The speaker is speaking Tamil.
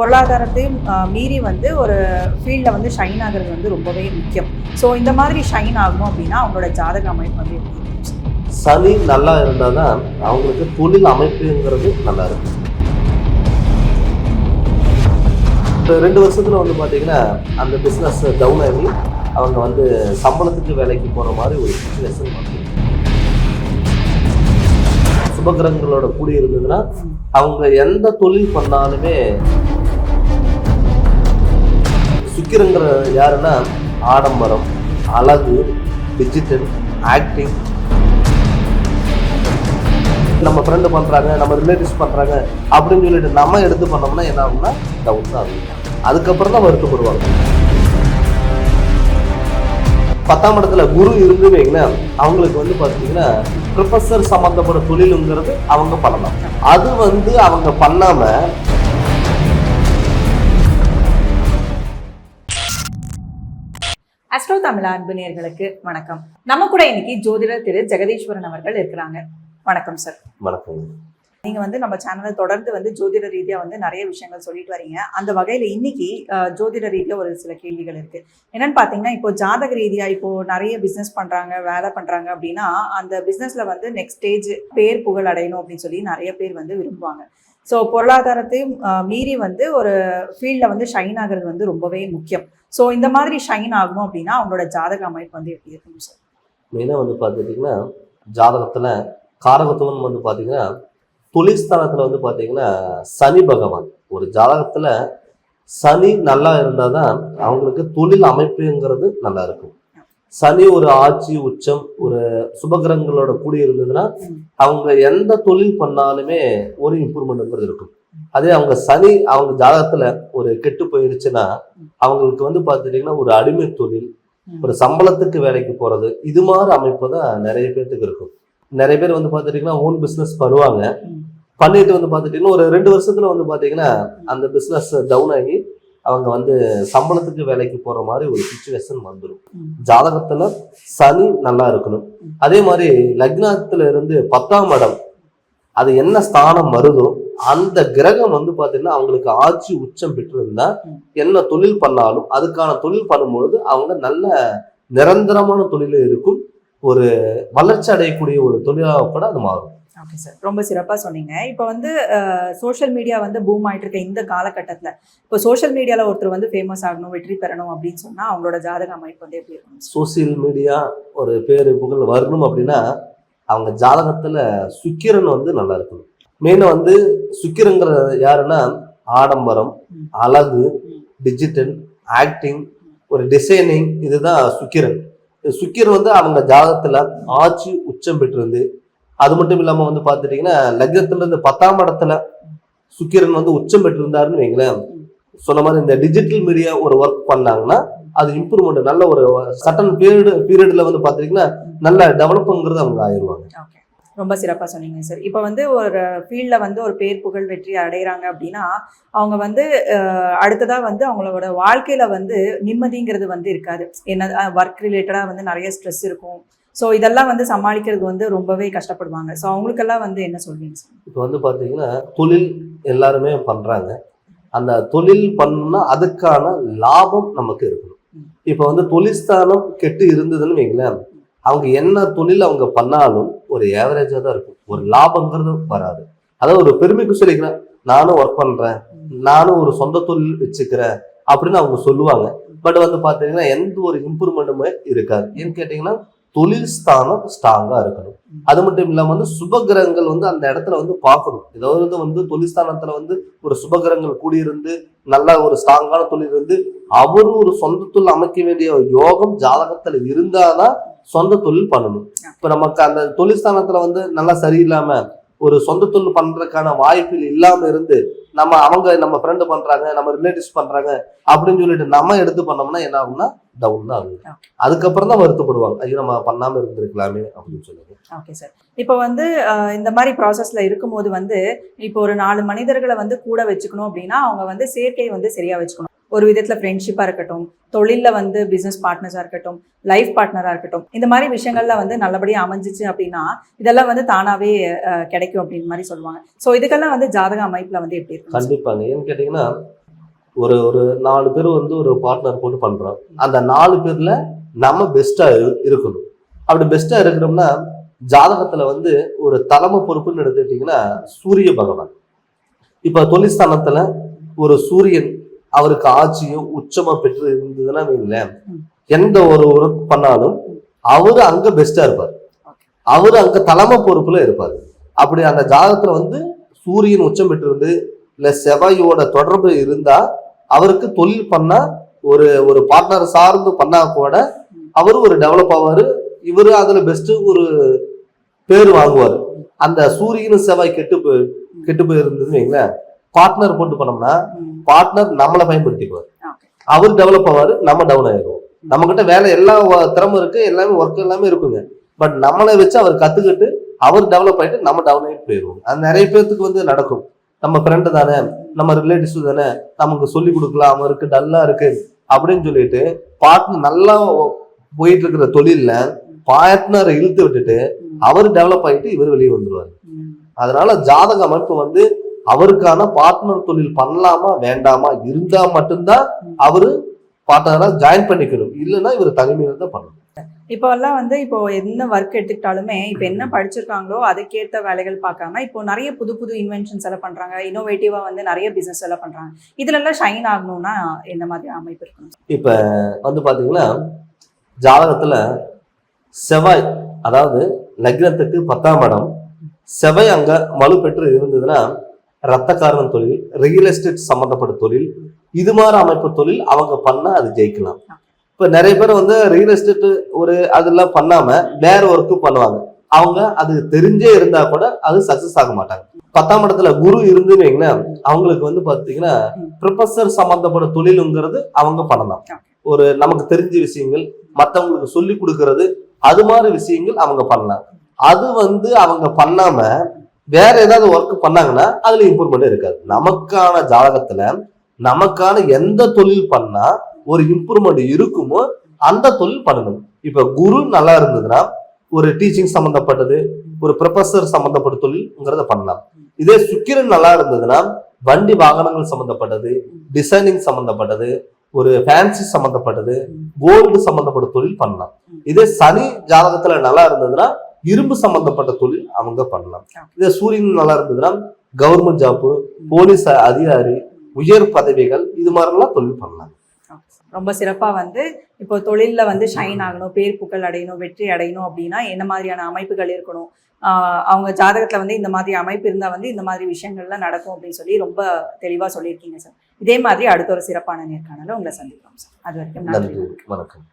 பொருளாதாரத்தையும் மீறி வந்து ஒரு ஃபீல்டில் வந்து ஷைன் ஆகுறது வந்து ரொம்பவே முக்கியம். ஸோ இந்த மாதிரி ஷைன் ஆகணும் அப்படின்னா அவங்களோட ஜாதக அமைப்பு வந்து? சனி நல்லா இருந்தால் தான் அவங்களுக்கு தொழில் அமைப்புங்கிறது நல்லா இருக்கும். ரெண்டு வருஷத்துல வந்து பார்த்தீங்கன்னா அந்த பிஸ்னஸ் டவுன் ஆகி அவங்க வந்து சம்பளத்துக்கு வேலைக்கு போகிற மாதிரி ஒரு சுச்சுவேஷன் வந்து சுபகிரகங்களோட கூடி இருந்ததுன்னா அவங்க எந்த தொழில் பண்ணாலுமே சுக்கிரங்கிற யாருன்னா ஆடம்பரம் அழகு டிஜிட்டல் ஆக்டிங் நம்ம ஃப்ரெண்டு பண்ணுறாங்க நம்ம ரிலேட்டிவ்ஸ் பண்ணுறாங்க அப்படின்னு சொல்லிட்டு நம்ம எடுத்து பண்ணோம்னா என்ன ஆகும்னா டவுன் தான் ஆகும். அதுக்கப்புறம் தான் வருத்தப்படுவாங்க. பத்தாம் இடத்துல குரு இருந்து வைங்களேன் அவங்களுக்கு வந்து பார்த்தீங்கன்னா ப்ரொஃபஸர் சம்மந்தப்பட்ட தொழிலுங்கிறது அவங்க பண்ணலாம். அது வந்து அவங்க பண்ணாமல் அஸ்ட்ரோ தமிழா அன்பு நேயர்களுக்கு வணக்கம். நம்ம கூட இன்னைக்கு ஜோதிடர் திரு ஜெகதீஸ்வரன் அவர்கள் இருக்கிறாங்க. வணக்கம் சார் வணக்கம். நீங்க வந்து நம்ம சேனலை தொடர்ந்து வந்து ஜோதிட ரீதியா வந்து நிறைய விஷயங்கள் சொல்லிட்டு வரீங்க. அந்த வகையில இன்னைக்கு ஜோதிட ரீதியா ஒரு சில கேள்விகள் இருக்கு. என்னன்னு பாத்தீங்கன்னா இப்போ ஜாதக ரீதியா இப்போ நிறைய பிசினஸ் பண்றாங்க வேலை பண்றாங்க அப்படின்னா அந்த பிசினஸ்ல வந்து நெக்ஸ்ட் ஸ்டேஜ் பேர் புகழ் அடையணும் அப்படின்னு சொல்லி நிறைய பேர் வந்து விரும்புவாங்க. ஸோ பொருளாதாரத்தையும் மீறி வந்து ஒரு ஃபீல்டில் வந்து ஷைன் ஆகிறது வந்து ரொம்பவே முக்கியம். ஸோ இந்த மாதிரி ஷைன் ஆகணும் அப்படின்னா அவங்களோட ஜாதக அமைப்பு வந்து எப்படி இருக்கணும் சார் மெயினாக வந்து பார்த்துட்டிங்கன்னா ஜாதகத்தில் காரகத்துவம் வந்து பார்த்தீங்கன்னா தொழிற்ஸ்தானத்தில் வந்து பார்த்தீங்கன்னா சனி பகவான். ஒரு ஜாதகத்தில் சனி நல்லா இருந்தால் தான் அவங்களுக்கு தொழில் அமைப்புங்கிறது நல்லா இருக்கும். சனி ஒரு ஆட்சி உச்சம் ஒரு சுபகிரகங்களோட கூடி இருந்ததுன்னா அவங்க எந்த தொழில் பண்ணாலுமே ஒரு இம்ப்ரூவ்மெண்ட்ங்கிறது இருக்கும். அதே அவங்க சனி அவங்க ஜாதகத்துல ஒரு கெட்டு போயிருச்சுன்னா அவங்களுக்கு வந்து பார்த்துட்டீங்கன்னா ஒரு அடிமை தொழில் ஒரு சம்பளத்துக்கு வேலைக்கு போறது இது மாதிரி அமைப்பு தான் நிறைய பேர்த்துக்கு இருக்கும். நிறைய பேர் வந்து பார்த்துட்டீங்கன்னா ஓன் பிஸ்னஸ் பண்ணுவாங்க. பண்ணிட்டு வந்து பார்த்துட்டீங்கன்னா ஒரு ரெண்டு வருஷத்துல வந்து பார்த்தீங்கன்னா அந்த பிஸ்னஸ் டவுன் ஆகி அவங்க வந்து சம்பளத்துக்கு வேலைக்கு போற மாதிரி ஒரு சுச்சுவேஷன் வந்துடும். ஜாதகத்துல சனி நல்லா இருக்கணும். அதே மாதிரி லக்னத்துல இருந்து பத்தாம் இடம் அது என்ன ஸ்தானம் வருதோ அந்த கிரகம் வந்து பாத்தீங்கன்னா அவங்களுக்கு ஆட்சி உச்சம் பெற்றிருந்தா. என்ன தொழில் பண்ணாலும் அதுக்கான தொழில் பண்ணும்பொழுது அவங்க நல்ல நிரந்தரமான தொழில் இருக்கும் ஒரு வளர்ச்சி அடையக்கூடிய ஒரு தொழிலாக கூட அது மாறும் ஓகே சார் ரொம்ப சிறப்பாக சொன்னீங்க இப்போ வந்து சோஷியல் மீடியா வந்து பூம் ஆயிட்டு இருக்க இந்த காலகட்டத்தில் இப்போ சோஷியல் மீடியாவில் ஒருத்தர் வந்து ஃபேமஸ் ஆகணும் வெற்றி பெறணும் அப்படின்னு சொன்னால் அவங்களோட ஜாதக அமைப்பு வந்து எப்படி இருக்கணும் சார்? சோசியல் மீடியா ஒரு பேரு புகழ் வரணும் அப்படின்னா அவங்க ஜாதகத்துல சுக்கிரன் வந்து நல்லா இருக்கணும் மெயினாக வந்து சுக்கிரங்கிற யாருன்னா ஆடம்பரம். அழகு. டிஜிட்டல் ஆக்டிங் ஒரு டிசைனிங் இதுதான் சுக்கிரன் சுக்கிரன் வந்து அவங்க ஜாதகத்துல ஆட்சி உச்சம் பெற்றிருந்து அது மட்டும் இல்லாமல் வந்து பார்த்துட்டீங்கன்னா லக்னத்துலேருந்து பத்தாம் இடத்துல சுக்கிரன் வந்து உச்சம் பெற்றிருந்தாருன்னு வைங்களேன். சொன்ன மாதிரி இந்த டிஜிட்டல் மீடியா ஒரு ஒர்க் பண்ணாங்கன்னா அது இம்ப்ரூவ்மெண்ட் நல்ல ஒரு சட்டன் பீரியடு பீரியடில் வந்து பார்த்துட்டீங்கன்னா நல்ல டெவலப்புங்கிறது அவங்க ஆயிடுவாங்க. ரொம்ப சிறப்பாக சொன்னீங்க சார் இப்போ வந்து ஒரு ஃபீல்டில் வந்து ஒரு பேர் புகழ் வெற்றி அடைகிறாங்க அப்படின்னா அவங்க வந்து அடுத்ததாக வந்து அவங்களோட வாழ்க்கையில் வந்து நிம்மதிங்கிறது வந்து இருக்காது. என்ன ஒர்க் ரிலேட்டடாக வந்து நிறைய ஸ்ட்ரெஸ் இருக்கும். ஸோ இதெல்லாம் வந்து சமாளிக்கிறது வந்து ரொம்பவே கஷ்டப்படுவாங்க. ஸோ அவங்களுக்கெல்லாம் வந்து என்ன சொல்வீங்க இப்போ வந்து பார்த்தீங்கன்னா தொழில் எல்லாருமே பண்றாங்க. அந்த தொழில் பண்ணா அதுக்கான லாபம் நமக்கு இருக்கணும். இப்போ வந்து தொழில்ஸ்தானம் கெட்டு இருந்ததுன்னு வைங்களேன் அவங்க என்ன தொழில் அவங்க பண்ணாலும் ஒரு ஏவரேஜாக தான் இருக்கும். ஒரு லாபங்கிறது வராது. அதாவது ஒரு பெருமைக்கு சொல்லிக்கிறேன் நானும் ஒர்க் பண்றேன் நானும் ஒரு சொந்த தொழில் வச்சுக்கிறேன் அப்படின்னு அவங்க சொல்லுவாங்க. பட் வந்து பார்த்தீங்கன்னா எந்த ஒரு இம்ப்ரூவ்மெண்ட்டுமே இருக்காது. ஏன்னு கேட்டிங்கன்னா தொழில் ஸ்தானம் ஸ்ட்ராங்காக இருக்கணும். அது மட்டும் இல்லாமல் வந்து சுபகிரகங்கள் வந்து அந்த இடத்துல வந்து பார்க்கணும். ஏதாவது வந்து தொழில் வந்து ஒரு சுபகிரகங்கள் கூடியிருந்து நல்ல ஒரு ஸ்ட்ராங்கான தொழில் இருந்து அவரும் ஒரு சொந்த தொழில் அமைக்க வேண்டிய யோகம் ஜாதகத்துல இருந்தாதான் சொந்த தொழில் பண்ணணும். இப்போ நமக்கு அந்த தொழில் ஸ்தானத்தில் வந்து நல்லா சரியில்லாமல் ஒரு சொந்த தொழில் பண்ணுறதுக்கான வாய்ப்புகள் இல்லாமல் இருந்து நம்ம அவங்க நம்ம ஃப்ரெண்டு பண்றாங்க நம்ம ரிலேட்டிவ்ஸ் பண்றாங்க அப்படின்னு சொல்லிட்டு நம்ம எடுத்து பண்ணோம்னா என்ன ஆகும்னா டவுன் தான் ஆகும். அதுக்கப்புறம் தான் வருத்தப்படுவாங்க. ஐயோ நம்ம பண்ணாம இருந்திருக்கலாமே அப்படின்னு சொல்லுவாங்க ஓகே சார் இப்போ வந்து இந்த மாதிரி ப்ராசஸ்ல இருக்கும்போது வந்து இப்போ ஒரு நாலு மனிதர்களை வந்து கூட வச்சுக்கணும் அப்படின்னா அவங்க வந்து சேர்க்கையை வந்து சரியா வச்சுக்கணும். ஒரு விதத்துல ஃப்ரெண்ட்ஷிப்பா இருக்கட்டும் தொழில்ல வந்து பிசினஸ் பார்ட்னர்ஸா இருக்கட்டும் லைஃப் பார்ட்னரா இருக்கட்டும் இந்த மாதிரி விஷயங்கள்ல வந்து நல்லபடியா அமைஞ்சிச்சு அப்படின்னா இதெல்லாம் வந்து தானாவே கிடைக்கும் அப்படின்னு மாதிரி சொல்லுவாங்க. ஸோ இதுக்கெல்லாம் வந்து ஜாதக அமைப்புல வந்து எப்படி இருக்கும் கண்டிப்பாங்க. ஏன்னு கேட்டீங்கன்னா ஒரு ஒரு நாலு பேர் வந்து ஒரு பார்ட்னர் போட்டு பண்றோம். அந்த நாலு பேர்ல நம்ம பெஸ்டா இருக்கணும். அப்படி பெஸ்டா இருக்கிறோம்னா ஜாதகத்துல வந்து ஒரு தலைமை பொறுப்புன்னு எடுத்துக்கிட்டீங்கன்னா சூரிய பகவான். இப்ப தொழிற்ஸ்தானத்துல ஒரு சூரியன் அவருக்கு ஆட்சியும் உச்சமா பெற்று இருந்ததுன்னா வைங்களேன். எந்த ஒரு ஒர்க் பண்ணாலும் அவரு அங்க பெஸ்டா இருப்பார். அவரு அங்க தலைமை பொறுப்புல இருப்பார். அப்படி அந்த ஜாதகத்துல வந்து சூரியன் உச்சம் பெற்றிருந்து இல்ல செவ்வாயோட தொடர்பு இருந்தா அவருக்கு தொழில் பண்ணா ஒரு ஒரு பார்ட்னர் சார்ந்து பண்ணா கூட அவரு ஒரு டெவலப் ஆவாரு. இவரு அதுல பெஸ்ட் ஒரு பேர் வாங்குவாரு. அந்த சூரியனும் செவ்வாய் கெட்டு போய் கெட்டு போயிருந்ததுன்னு வைங்களேன். பார்ட்னர் போட்டு பண்ணோம்னா ம். பார்ட்னர் நம்மளை பயன்படுத்திக்குவார். அவர் டெவலப் ஆவாரு நம்ம டவுன் ஆயிடுவோம் நம்ம கிட்ட வேலை எல்லா வ- திறமை இருக்கு எல்லாமே ஒர்க் எல்லாமே இருக்குங்க பட் நம்மளை வச்சு அவர் கத்துக்கிட்டு அவர் டெவலப் ஆயிட்டு நம்ம டவுன் ஆகிட்டு போயிடுவோம் அது நிறைய பேர்த்துக்கு வந்து நடக்கும் நம்ம ஃப்ரெண்டு தானே நம்ம ரிலேட்டிவ்ஸ் தானே நமக்கு சொல்லி கொடுக்கலாம் அவருக்கு டல்லா இருக்கு அப்படின்னு சொல்லிட்டு பார்ட்னர் நல்லா போயிட்டு இருக்கிற தொழில்ல பார்ட்னரை இழுத்து விட்டுட்டு. அவர் டெவலப் ஆயிட்டு இவர் வெளியே வந்துருவாரு ம். அதனால ஜாதக அமைப்பு வந்து அவருக்கான பார்ட்னர் தொழில் பண்ணலாமா வேண்டாமா இருந்தா மட்டும்தான் அவரு பார்ட்னரா ஜாயின் பண்ணிக்கணும். இல்லைன்னா இவர் தனிமையில தான் பண்ணணும். இப்போ எல்லாம் வந்து இப்போ என்ன ஒர்க் எடுத்துக்கிட்டாலுமே இப்போ என்ன படிச்சிருக்காங்களோ அதுக்கேற்ற வேலைகள் பார்க்காம இப்போ நிறைய புது புது இன்வென்ஷன்ஸ் எல்லாம் பண்றாங்க. இன்னோவேட்டிவா வந்து நிறைய பிசினஸ் எல்லாம் பண்றாங்க. இதுல எல்லாம் ஷைன் ஆகணும்னா என்ன மாதிரி அமைப்பு இருக்கணும்? இப்ப வந்து பாத்தீங்கன்னா ஜாதகத்துல செவ்வாய் அதாவது லக்னத்துக்கு பத்தாம் இடம் செவ்வாய் அங்க மலு பெற்று இருந்ததுன்னா ரத்தக்காரன் தொழில் ரியல் எஸ்டேட் சம்மந்தப்பட்ட தொழில் இது மாதிரி அமைப்பு தொழில் அவங்க பண்ணா அது ஜெயிக்கலாம். இப்ப நிறைய பேர் வந்து ரியல் எஸ்டேட் ஒரு அதெல்லாம் பண்ணாம வேற ஒர்க்கும் பண்ணுவாங்க. அவங்க அது தெரிஞ்சே இருந்தா கூட அது சக்சஸ் ஆக மாட்டாங்க. பத்தாம் இடத்துல குரு இருந்துன்னு வைங்களேன் அவங்களுக்கு வந்து பாத்தீங்கன்னா ப்ரொஃபஸர் சம்பந்தப்பட்ட தொழிலுங்கிறது அவங்க பண்ணலாம். ஒரு நமக்கு தெரிஞ்ச விஷயங்கள் மத்தவங்களுக்கு சொல்லி கொடுக்கறது அது மாதிரி விஷயங்கள் அவங்க பண்ணலாம். அது வந்து அவங்க பண்ணாம வேற ஏதாவது ஒர்க் பண்ணாங்கன்னா அதுல இம்ப்ரூவ்மெண்ட் இருக்காது. நமக்கான ஜாதகத்துல நமக்கான எந்த தொழில் பண்ணா ஒரு இம்ப்ரூவ்மெண்ட் இருக்குமோ அந்த தொழில் பண்ணணும். இப்ப குரு நல்லா இருந்ததுன்னா ஒரு டீச்சிங் சம்பந்தப்பட்டது ஒரு ப்ரொஃபஸர் சம்பந்தப்பட்ட தொழில்ங்கிறத பண்ணலாம். இதே சுக்கிரன் நல்லா இருந்ததுன்னா வண்டி வாகனங்கள் சம்பந்தப்பட்டது டிசைனிங் சம்பந்தப்பட்டது ஒரு ஃபேன்சி சம்பந்தப்பட்டது கோல்டு சம்பந்தப்பட்ட தொழில் பண்ணலாம். இதே சனி ஜாதகத்துல நல்லா இருந்ததுன்னா இரும்பு சம்பந்தப்பட்ட தொழில் அவங்க பண்ணலாம். இதே சூரியன் நல்லா இருந்ததுன்னா கவர்மெண்ட் ஜாப்பு போலீஸ் அதிகாரி உயர் பதவிகள் இது மாதிரிலாம் தொழில் பண்ணலாம். ரொம்ப சிறப்பா வந்து இப்போ தொழில்ல வந்து ஷைன் ஆகணும் பேர் புகழ் அடையணும் வெற்றி அடையணும் அப்படின்னா என்ன மாதிரியான அமைப்புகள் இருக்கணும்? அவங்க ஜாதகத்துல வந்து இந்த மாதிரி அமைப்பு இருந்தா வந்து இந்த மாதிரி விஷயங்கள்லாம் நடக்கும் அப்படின்னு சொல்லி ரொம்ப தெளிவா சொல்லியிருக்கீங்க சார். இதே மாதிரி அடுத்த ஒரு சிறப்பான நேர்காணல உங்களை சந்திக்கிறோம் சார். அது வரைக்கும் நன்றி வணக்கம்.